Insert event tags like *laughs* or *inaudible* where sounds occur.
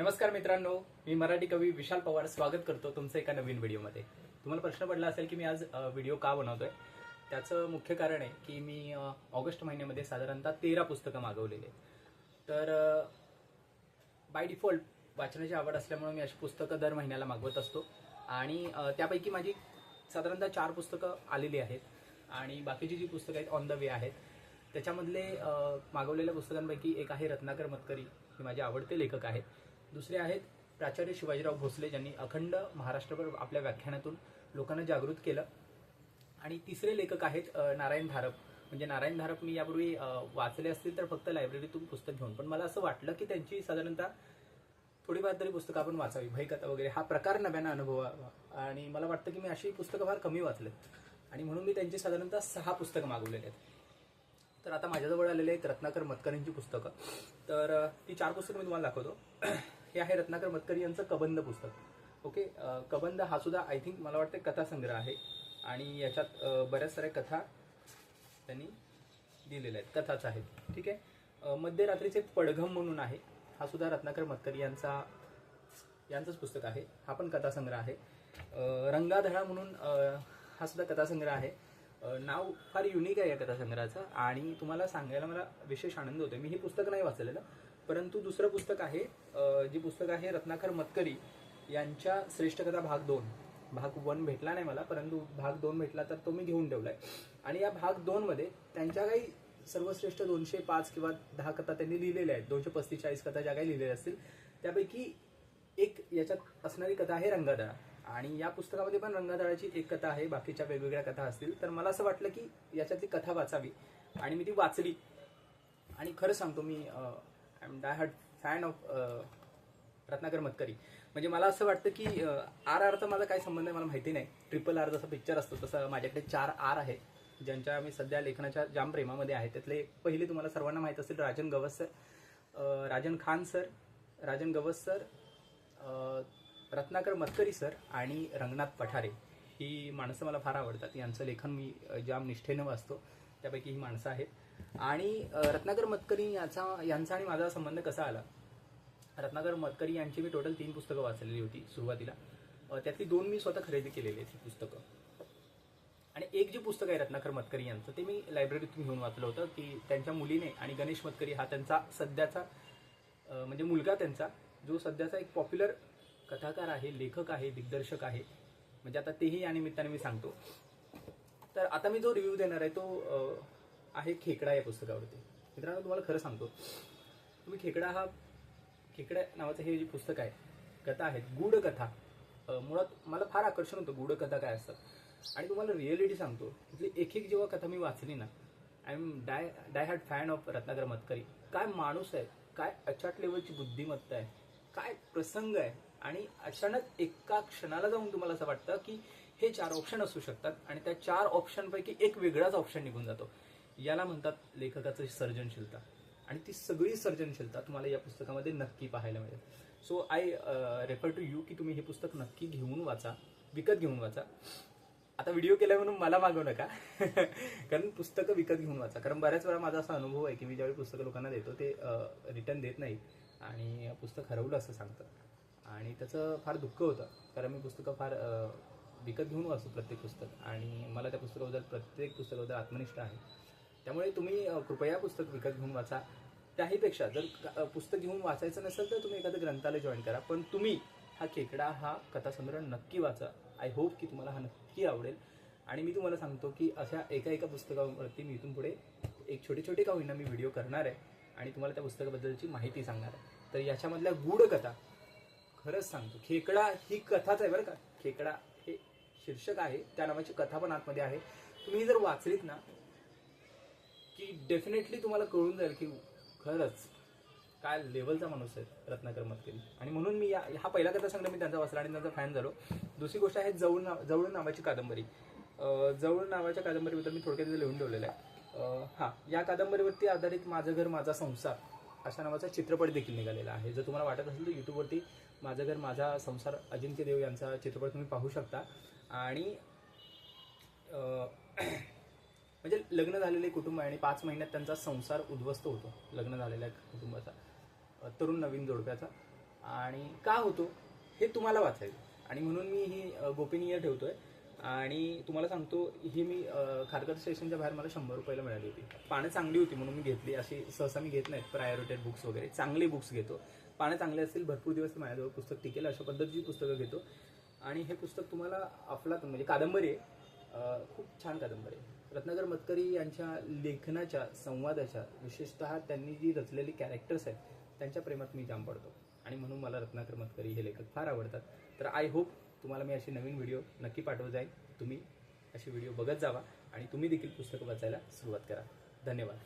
नमस्कार मित्रांनो मी मराठी कवी विशाल पवार स्वागत करतो तुमचं एका नवीन व्हिडिओमध्ये. तुम्हाला प्रश्न पडला असेल की मी आज व्हिडिओ का बनवतोय? त्याचं मुख्य कारण आहे की मी ऑगस्ट महिन्यामध्ये साधारणतः तेरा पुस्तकं मागवलेली आहेत. तर बाय डिफॉल्ट वाचनाची आवड असल्यामुळे मी अशी पुस्तकं दर महिन्याला मागवत असतो. आणि त्यापैकी माझी साधारणतः चार पुस्तकं आलेली आहेत. आणि बाकीची जी पुस्तकं आहेत ऑन द वे आहेत. त्याच्यामधले मागवलेल्या पुस्तकांपैकी एक आहे रत्नाकर मतकरी हे माझे आवडते लेखक आहेत दुसरे आहेत प्राचार्य शिवाजीराव भोसले ज्यांनी अखंड महाराष्ट्रभर आपल्या व्याख्यानातून लोकांना जागृत केलं. आणि तिसरे लेखक आहेत नारायण धारप म्हणजे नारायण धारप मी यापूर्वी वाचले असतील तर फक्त लायब्ररीतून पुस्तक घेऊन. पण मला असं वाटलं की त्यांची साधारणतः थोडीफार तरी पुस्तकं आपण वाचावी. भयकथा वगैरे. हा प्रकार नव्यानं अनुभवावा आणि मला वाटतं की मी अशी पुस्तकं फार कमी वाचलेत. आणि म्हणून मी त्यांची साधारणतः सहा पुस्तकं मागवलेली आहेत. तर आता माझ्याजवळ आलेले आहेत रत्नाकर मतकरींची पुस्तकं. तर ती चार पुस्तकं मी तुम्हाला दाखवतो. हे आहे रत्नाकर मतकरी यांचं कबंद पुस्तक. ओके कबंद हा सुद्धा आय थिंक मला वाटतं कथासंग्रह आहे. आणि याच्यात बऱ्याच साऱ्या कथा त्यांनी दिलेल्या आहेत. कथाच आहेत. ठीक आहे? मध्यरात्रीचे पडघम म्हणून आहे. हा सुद्धा रत्नाकर मतकरी यांचा यांचंच पुस्तक आहे. हा पण कथासंग्रह आहे. रंगाधळा म्हणून हा सुद्धा कथासंग्रह आहे. नाव फार युनिक आहे या कथासंग्रहाचं. आणि तुम्हाला सांगायला मला विशेष आनंद होतो मी हे पुस्तक नाही वाचलेलं. परंतु दुसरं पुस्तक आहे जे पुस्तक आहे रत्नाकर मतकरी यांच्या श्रेष्ठ कथा भाग दोन. भाग वन भेटला नाही मला परंतु भाग दोन भेटला तर तो मी घेऊन ठेवलाय. आणि या भाग दोन मध्ये त्यांच्या काही सर्वश्रेष्ठ दोनशे पाच किंवा दहा कथा त्यांनी लिहिलेल्या आहेत. दोनशे पस्तीस चाळीस कथा ज्या काही लिहिलेल्या असतील त्यापैकी एक याच्यात असणारी कथा आहे रंगादळा. आणि या पुस्तकामध्ये पण रंगादळाची एक कथा आहे बाकीच्या वेगवेगळ्या कथा असतील तर मला असं वाटलं की याच्यातली कथा वाचावी. आणि मी ती वाचली. आणि खरं सांगतो मी I am die hard fan of Ratnakar Matkari. म्हणजे मला असं वाटतं की आर आरचा माझा काय संबंध आहे मला माहिती नाही. ट्रिपल आर जसा पिक्चर असतो तसं माझ्याकडे चार आर आहे ज्यांच्या मी सध्या लेखनाच्या जाम प्रेमामध्ये आहे. त्यातले पहिले तुम्हाला सर्वांना माहीत असेल Rajan Gavas sir Rajan Khan sir Rajan Gavas sir Ratnakar Matkari sir आणि रंगनाथ पठारे. ही माणसं मला फार आवडतात. यांचं लेखन मी जाम निष्ठेनं वाचतो त्यापैकी ही माणसं आहेत. आणि रत्नाकर मतकरी याचा यांचा आणि माझा संबंध कसा आला? रत्नाकर मतकरी यांची मी टोटल तीन पुस्तकं वाचलेली होती सुरुवातीला. त्यातली दोन मी स्वतः खरेदी केलेली आहेत पुस्तकं. आणि एक जे पुस्तक आहे रत्नाकर मतकरी यांचं ते मी लायब्ररीतून घेऊन वाचलं होतं की त्यांच्या मुलीने आणि गणेश मतकरी हा त्यांचा सध्याचा म्हणजे मुलगा त्यांचा जो सध्याचा एक पॉप्युलर कथाकार आहे लेखक आहे दिग्दर्शक आहे. म्हणजे आता तेही या निमित्ताने मी सांगतो. तर आता मी जो रिव्ह्यू देणार आहे तो आहे खेकडा या पुस्तकावरती. मित्रांनो तुम्हाला खरं सांगतो. तुम्ही खेकडा हा खेकडा नावाचं हे जे पुस्तक आहे कथा आहेत गूढ कथा मुळात मला फार आकर्षण होतं गूढ कथा काय असतात. आणि तुम्हाला रिअलिटी सांगतो तिथली एक एक जेव्हा कथा मी वाचली ना I am die die hard fan of Ratnakar Matkari काय माणूस आहे काय अचाट लेवलची बुद्धिमत्ता आहे काय प्रसंग आहे. आणि अचानक एका क्षणाला जाऊन तुम्हाला असं वाटतं की हे चार ऑप्शन असू शकतात आणि त्या चार ऑप्शनपैकी एक वेगळाच ऑप्शन निघून जातो. याला म्हणतात लेखकाचं सर्जनशीलता. आणि ती सगळी सर्जनशीलता तुम्हाला या पुस्तकामध्ये नक्की पाहायला मिळेल. So I refer to you की तुम्ही हे पुस्तक नक्की घेऊन वाचा विकत घेऊन वाचा. आता व्हिडिओ केला म्हणून मला मागवू नका. *laughs* कारण पुस्तकं विकत घेऊन वाचा. कारण बऱ्याच वेळा माझा असा अनुभव आहे की मी ज्यावेळी पुस्तकं लोकांना देतो ते uh, रिटर्न देत नाही. आणि पुस्तक हरवलं असं सांगतात. आणि त्याचं फार दुःख होतं. कारण मी पुस्तकं फार uh, विकत घेऊन वाचतो प्रत्येक पुस्तक. आणि मला त्या पुस्तकाबद्दल प्रत्येक पुस्तकाबद्दल आत्मनिष्ठ आहे. त्यामुळे तुम्ही कृपया पुस्तक विकत घेऊन वाचा. त्याहीपेक्षा जर पुस्तक घेऊन वाचायचं नसेल तर तुम्ही एखादं ग्रंथालय जॉईन करा. पण तुम्ही हा खेकडा हा कथासंग्रह नक्की वाचा. आय होप की तुम्हाला हा नक्की आवडेल. आणि मी तुम्हाला सांगतो की अशा एका एका पुस्तकावरती मी इथून पुढे एक छोटे छोटे का होईना मी व्हिडिओ करणार आहे. आणि तुम्हाला त्या पुस्तकाबद्दलची माहिती सांगणार आहे. तर याच्यामधल्या गूढ कथा खरंच सांगतो. खेकडा ही कथाच आहे बरं का. खेकडा हे शीर्षक आहे. त्या नावाची कथा पण आतमध्ये आहे. तुम्ही जर वाचलीत ना की डेफिनेटली तुम्हाला कळून जाईल की खरंच काय लेवलचा माणूस आहे रत्नाकर मतकरी आणि म्हणून मी या हा पहिला कथा संग्रह मी त्यांचा वाचला आणि त्यांचा फॅन झालो. दुसरी गोष्ट आहे जवळ नाव जवळ नावाची कादंबरी. जवळ नावाच्या कादंबरीबद्दल मी थोडक्यात लिहून ठेवलेलं आहे. हां या कादंबरीवरती आधारित माझं घर माझा संसार अशा नावाचा चित्रपट देखील निघालेला आहे. जर तुम्हाला वाटत असेल तर यूट्यूबवरती माझं घर माझा संसार अजिंक्य देव यांचा चित्रपट तुम्ही पाहू शकता. आणि म्हणजे लग्न झालेले कुटुंब आहे आणि पाच महिन्यात त्यांचा संसार उद्ध्वस्त होतो लग्न झालेल्या कुटुंबाचा तरुण नवीन जोडप्याचा. आणि का होतो हे तुम्हाला वाचायचं आणि म्हणून मी ही गोपनीय ठेवतोय. आणि तुम्हाला सांगतो ही मी खारकर स्टेशनच्या बाहेर मला शंभर रुपयाला मिळाली होती. पानं चांगली होती म्हणून मी घेतली अशी सहसा मी घेत नाहीत प्रायोरिटेड बुक्स वगैरे. चांगले बुक्स घेतो. पानं चांगले असतील भरपूर दिवस माझ्याजवळ पुस्तक टिकेल अशा पद्धतीची पुस्तकं घेतो. आणि हे पुस्तक तुम्हाला अफलातून म्हणजे कादंबरी आहे. खूप छान कादंबरी आहे. रत्नाकर मतकरी यांच्या लेखनाच्या संवादाच्या विशेषतः त्यांनी जी रचलेली कॅरेक्टर्स आहेत त्यांच्या प्रेमात मी जाम पडतो. आणि म्हणून मला रत्नाकर मतकरी हे लेखक फार आवडतात. तर आय होप तुम्हाला मी अशी नवीन व्हिडिओ नक्की पाठवत जाईल तुम्ही अशी व्हिडिओ बघत जावा आणि तुम्ही देखील पुस्तकं वाचायला सुरुवात करा. धन्यवाद.